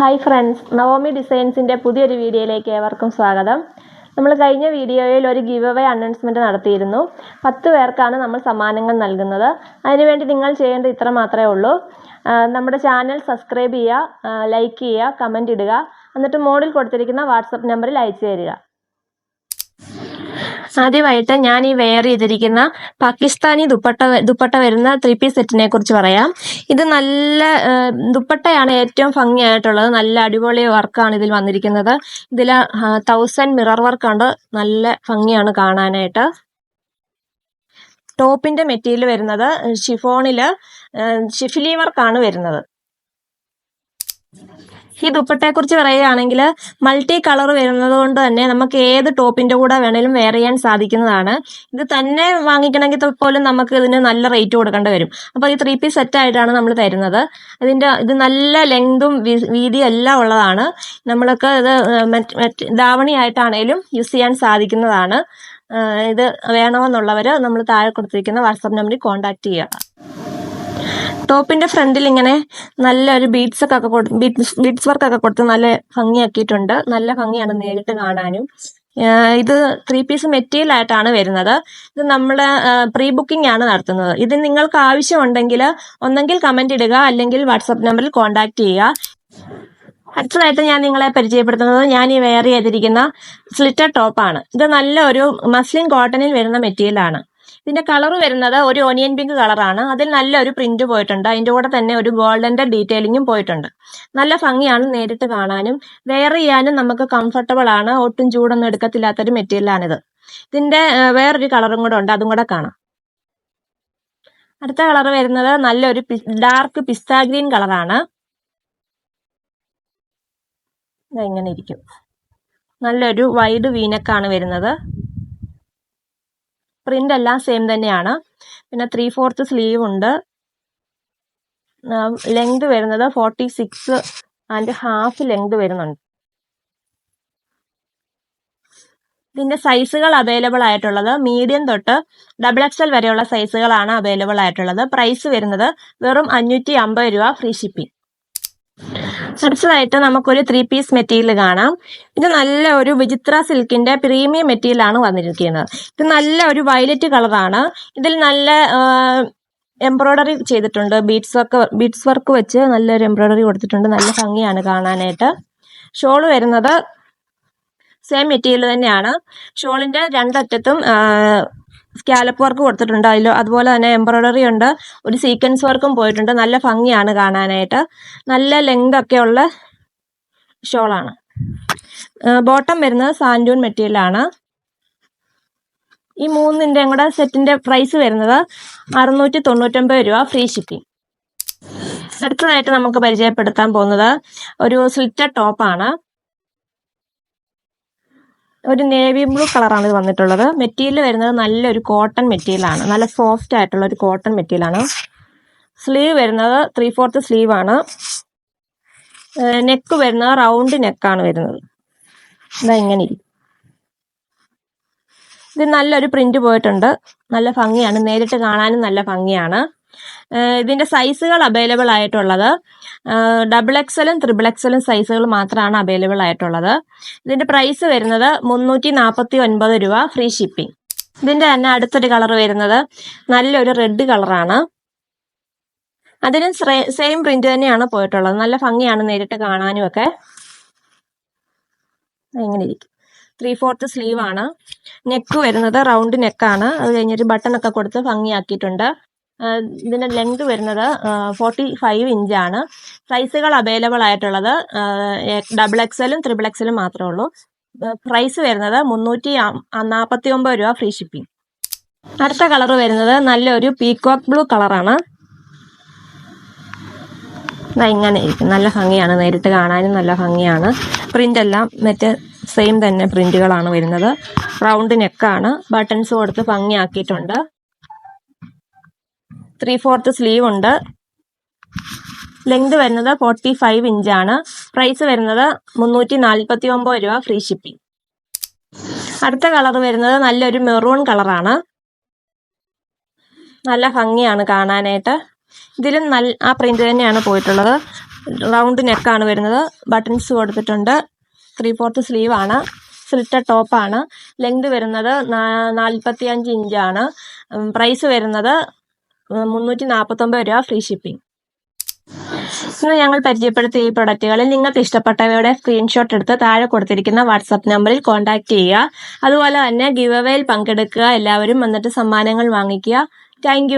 Hi friends Naomi ഡിസൈൻസിന്റെ പുതിയൊരു വീഡിയോയിലേക്ക് ഏവർക്കും സ്വാഗതം. നമ്മൾ കഴിഞ്ഞ വീഡിയോയിൽ ഒരു ഗിവ് അവേ അനൗൺസ്മെന്റ് നടത്തിയിരുന്നു. പത്ത് പേർക്കാണ് നമ്മൾ സമ്മാനങ്ങൾ നൽകുന്നത്. അതിനുവേണ്ടി നിങ്ങൾ ചെയ്യേണ്ടത് ഇത്ര മാത്രമേ ഉള്ളൂ. നമ്മുടെ ചാനൽ സബ്സ്ക്രൈബ് ചെയ്യുക ലൈക്ക് ചെയ്യുക കമന്റ് ഇടുക. എന്നിട്ട് മോഡിൽ കൊടുത്തിരിക്കുന്ന വാട്സപ്പ് നമ്പറിൽ അയച്ചു തരിക. ആദ്യമായിട്ട് ഞാൻ ഈ വെയർ ചെയ്തിരിക്കുന്ന പാകിസ്ഥാനി ദുപ്പട്ട ദുപ്പട്ട വരുന്ന ത്രീ പീസ് സെറ്റിനെ കുറിച്ച് പറയാം. ഇത് നല്ല ദുപ്പട്ടയാണ് ഏറ്റവും ഭംഗിയായിട്ടുള്ളത്. നല്ല അടിപൊളി വർക്കാണ് ഇതിൽ വന്നിരിക്കുന്നത്. ഇതിൽ തൗസൻഡ് മിറർ വർക്കുണ്ട് നല്ല ഭംഗിയാണ് കാണാനായിട്ട്. ടോപ്പിന്റെ മെറ്റീരിയൽ വരുന്നത് ഷിഫോണിൽ ഷിഫിലി വർക്കാണ് വരുന്നത്. ഈ ദുപ്പട്ടയെ കുറിച്ച് പറയുകയാണെങ്കിൽ മൾട്ടി കളർ വരുന്നത് കൊണ്ട് തന്നെ നമുക്ക് ഏത് ടോപ്പിന്റെ കൂടെ വേണേലും വെയർ ചെയ്യാൻ സാധിക്കുന്നതാണ്. ഇത് തന്നെ വാങ്ങിക്കണമെങ്കിൽ പോലും നമുക്ക് ഇതിന് നല്ല റേറ്റ് കൊടുക്കേണ്ടി വരും. അപ്പോൾ ഈ ത്രീ പീസ് സെറ്റ് ആയിട്ടാണ് നമ്മൾ തരുന്നത്. ഇതിന്റെ ഇത് നല്ല ലെങ്തും വീതിയും എല്ലാം ഉള്ളതാണ്. നമ്മൾക്ക് ഇത് ധാവണിയായിട്ടാണേലും യൂസ് ചെയ്യാൻ സാധിക്കുന്നതാണ്. ഇത് വേണമെന്നുള്ളവര് നമ്മൾ താഴെ കൊടുത്തിരിക്കുന്ന വാട്സാപ്പ് നമ്പറിൽ കോൺടാക്ട് ചെയ്യുക. ടോപ്പിന്റെ ഫ്രണ്ടിൽ ഇങ്ങനെ നല്ലൊരു ബീഡ്സ് ഒക്കെ കൊടുത്ത് ബീഡ്സ് ബീഡ്സ് വർക്ക് ഒക്കെ കൊടുത്ത് നല്ല ഭംഗിയാക്കിയിട്ടുണ്ട്. നല്ല ഭംഗിയാണ് നേരിട്ട് കാണാനും. ഇത് ത്രീ പീസ് മെറ്റീരിയൽ ആയിട്ടാണ് വരുന്നത്. ഇത് നമ്മൾ പ്രീ ബുക്കിംഗ് ആണ് നടത്തുന്നത്. ഇത് നിങ്ങൾക്ക് ആവശ്യമുണ്ടെങ്കിൽ ഒന്നെങ്കിൽ കമന്റ് ഇടുക അല്ലെങ്കിൽ വാട്സപ്പ് നമ്പറിൽ കോൺടാക്ട് ചെയ്യുക. അടുത്തതായിട്ട് ഞാൻ നിങ്ങളെ പരിചയപ്പെടുത്തുന്നത് ഞാൻ ഈ വെയർ ചെയ്തിരിക്കുന്ന സ്ലിറ്റർ ടോപ്പാണ് ഇത് നല്ല ഒരു മസ്ലിൻ കോട്ടണിൽ വരുന്ന മെറ്റീരിയൽ ആണ്. ഇതിന്റെ കളർ വരുന്നത് ഒരു ഓണിയൻ പിങ്ക് കളറാണ്. അതിൽ നല്ലൊരു പ്രിന്റ് പോയിട്ടുണ്ട്. അതിന്റെ കൂടെ തന്നെ ഒരു ഗോൾഡന്റെ ഡീറ്റെയിലിങ്ങും പോയിട്ടുണ്ട്. നല്ല ഭംഗിയാണ് നേരിട്ട് കാണാനും. വെയർ ചെയ്യാനും നമുക്ക് കംഫർട്ടബിൾ ആണ്. ഒട്ടും ചൂടൊന്നും എടുക്കത്തില്ലാത്തൊരു മെറ്റീരിയലാണിത് ഇതിന്റെ വേറൊരു കളറും കൂടെ ഉണ്ട്. അതും കൂടെ കാണാം. അടുത്ത കളർ വരുന്നത് നല്ലൊരു ഡാർക്ക് പിസ്ത ഗ്രീൻ കളറാണ്. ഇങ്ങനെ ഇരിക്കും? നല്ലൊരു വൈഡ് വീനക്കാണ് വരുന്നത്. പ്രിന്റ് എല്ലാം സെയിം തന്നെയാണ്. പിന്നെ ത്രീ ഫോർത്ത് സ്ലീവ് ഉണ്ട്. ലെങ്ത് വരുന്നത് forty six and half length വരുന്നുണ്ട്. ഇതിന്റെ സൈസുകൾ അവൈലബിൾ ആയിട്ടുള്ളത്. മീഡിയം തൊട്ട് ഡബിൾ എക്സൽ വരെയുള്ള സൈസുകളാണ് അവൈലബിൾ ആയിട്ടുള്ളത്. പ്രൈസ് വരുന്നത് വെറും അഞ്ഞൂറ്റി അമ്പത് രൂപ ഫ്രീ ഷിപ്പിംഗ് അടുത്തതായിട്ട് നമുക്കൊരു ത്രീ പീസ് മെറ്റീരിയൽ കാണാം. ഇത് നല്ല ഒരു വിചിത്ര സിൽക്കിന്റെ പ്രീമിയം മെറ്റീരിയൽ ആണ് വന്നിരിക്കുന്നത്. ഇത് നല്ല ഒരു വയലറ്റ് കളറാണ് ഇതിൽ നല്ല എംബ്രോയ്ഡറി ചെയ്തിട്ടുണ്ട്. ബീഡ്സ് വർക്ക് ബീഡ്സ് വർക്ക് വെച്ച് നല്ലൊരു എംബ്രോയ്ഡറി കൊടുത്തിട്ടുണ്ട്. നല്ല ഭംഗിയാണ് കാണാനായിട്ട്. ഷോൾ വരുന്നത് സെയിം മെറ്റീരിയൽ തന്നെയാണ്. ഷോളിന്റെ രണ്ടറ്റത്തും സ്കാലപ്പ് വർക്ക് കൊടുത്തിട്ടുണ്ട്. അതിൽ അതുപോലെ തന്നെ എംബ്രോയ്ഡറി ഉണ്ട്. ഒരു സീക്വൻസ് വർക്കും പോയിട്ടുണ്ട്. നല്ല ഭംഗിയാണ് കാണാനായിട്ട്. നല്ല ലെങ്ത് ഒക്കെ ഉള്ള ഷോളാണ് ബോട്ടം വരുന്നത് സാൻഡൂൺ മെറ്റീരിയൽ ആണ്. ഈ മൂന്നിന്റെയും കൂടെ സെറ്റിന്റെ പ്രൈസ് വരുന്നത് അറുന്നൂറ്റി തൊണ്ണൂറ്റൊമ്പത് രൂപ ഫ്രീ ഷിപ്പിംഗ് അടുത്തതായിട്ട് നമുക്ക് പരിചയപ്പെടുത്താൻ പോകുന്നത് ഒരു സ്ലിറ്റർ ടോപ്പാണ് ഒരു നേവി ബ്ലൂ കളറാണ് ഇത് വന്നിട്ടുള്ളത്. മെറ്റീരിയൽ വരുന്നത് നല്ലൊരു കോട്ടൺ മെറ്റീരിയൽ ആണ്. നല്ല സോഫ്റ്റ് ആയിട്ടുള്ള ഒരു കോട്ടൺ മെറ്റീരിയൽ ആണ്. സ്ലീവ് വരുന്നത് ത്രീ ഫോർത്ത് സ്ലീവ് ആണ് നെക്ക് വരുന്നത് റൗണ്ട് നെക്കാണ് വരുന്നത്. ഇതാ ഇങ്ങനെ ഇത് നല്ലൊരു പ്രിന്റ് പോയിട്ടുണ്ട്. നല്ല ഭംഗിയാണ്. നേരിട്ട് കാണാനും നല്ല ഭംഗിയാണ്. ഏഹ് ഇതിന്റെ സൈസുകൾ അവൈലബിൾ ആയിട്ടുള്ളത്. ഡബിൾ എക്സലും ത്രിബിൾ എക്സലും സൈസുകൾ മാത്രമാണ് അവൈലബിൾ ആയിട്ടുള്ളത്. ഇതിന്റെ പ്രൈസ് വരുന്നത് മുന്നൂറ്റി നാൽപ്പത്തി ഒൻപത് രൂപ ഫ്രീ ഷിപ്പിംഗ് ഇതിന്റെ തന്നെ അടുത്തൊരു കളർ വരുന്നത് നല്ലൊരു റെഡ് കളറാണ് അതിനും സെയിം പ്രിന്റ് തന്നെയാണ് പോയിട്ടുള്ളത്. നല്ല ഭംഗിയാണ് നേരിട്ട് കാണാനും ഒക്കെ എങ്ങനെ ഇരിക്കും. ത്രീ ഫോർത്ത് സ്ലീവ് ആണ്. നെക്ക് വരുന്നത് റൗണ്ട് നെക്കാണ് അത് കഴിഞ്ഞൊരു ബട്ടൺ ഒക്കെ കൊടുത്ത് ഭംഗിയാക്കിയിട്ടുണ്ട്. ഇതിന്റെ ലെങ്ത് വരുന്നത് ഫോർട്ടി ഫൈവ് ഇഞ്ചാണ് സൈസുകൾ അവൈലബിൾ ആയിട്ടുള്ളത് ഡബിൾ എക്സലും ത്രിബിൾ എക്സലും മാത്രമേ ഉള്ളൂ. പ്രൈസ് വരുന്നത് മുന്നൂറ്റി നാൽപ്പത്തി ഒമ്പത് രൂപ ഫ്രീ ഷിപ്പിംഗ് അടുത്ത കളർ വരുന്നത് നല്ലൊരു പീകോക്ക് ബ്ലൂ കളറാണ് ഇങ്ങനെ ഇരിക്കും. നല്ല ഭംഗിയാണ്. നേരിട്ട് കാണാനും നല്ല ഭംഗിയാണ്. പ്രിന്റ് എല്ലാം മറ്റേ സെയിം തന്നെ പ്രിന്റുകളാണ് വരുന്നത്. റൗണ്ട് നെക്കാണ് ബട്ടൺസ് കൊടുത്ത് ഭംഗിയാക്കിയിട്ടുണ്ട്. ത്രീ ഫോർത്ത് സ്ലീവ് ഉണ്ട്. ലെങ്ത് വരുന്നത് ഫോർട്ടി ഫൈവ് ആണ്. പ്രൈസ് വരുന്നത് മുന്നൂറ്റി നാൽപ്പത്തി ഒമ്പത് രൂപ ഫ്രീ ഷിപ്പിംഗ് അടുത്ത കളർ വരുന്നത് നല്ലൊരു മെറൂൺ കളറാണ് നല്ല ഭംഗിയാണ് കാണാനായിട്ട്. ഇതിലും നല്ല ആ പ്രിന്റ് തന്നെയാണ് പോയിട്ടുള്ളത്. റൗണ്ട് നെക്കാണ് വരുന്നത്. ബട്ടൺസ് കൊടുത്തിട്ടുണ്ട്. ത്രീ ഫോർത്ത് സ്ലീവ് ആണ്. സ്ലിറ്റഡ് ടോപ്പാണ് ലെങ്ത് വരുന്നത് നാൽപ്പത്തി അഞ്ച് ഇഞ്ചാണ് പ്രൈസ് വരുന്നത് മുന്നൂറ്റി നാൽപ്പത്തൊമ്പത് രൂപ ഫ്രീ ഷിപ്പിംഗ് ഇന്ന് ഞങ്ങൾ പരിചയപ്പെടുത്തിയ ഈ പ്രൊഡക്റ്റുകളിൽ നിങ്ങൾക്ക് ഇഷ്ടപ്പെട്ടവയുടെ സ്ക്രീൻഷോട്ട് എടുത്ത് താഴെ കൊടുത്തിരിക്കുന്ന വാട്സാപ്പ് നമ്പറിൽ കോൺടാക്ട് ചെയ്യുക. അതുപോലെ തന്നെ ഗിവ് പങ്കെടുക്കുക. എല്ലാവരും വന്നിട്ട് സമ്മാനങ്ങൾ വാങ്ങിക്കുക. താങ്ക്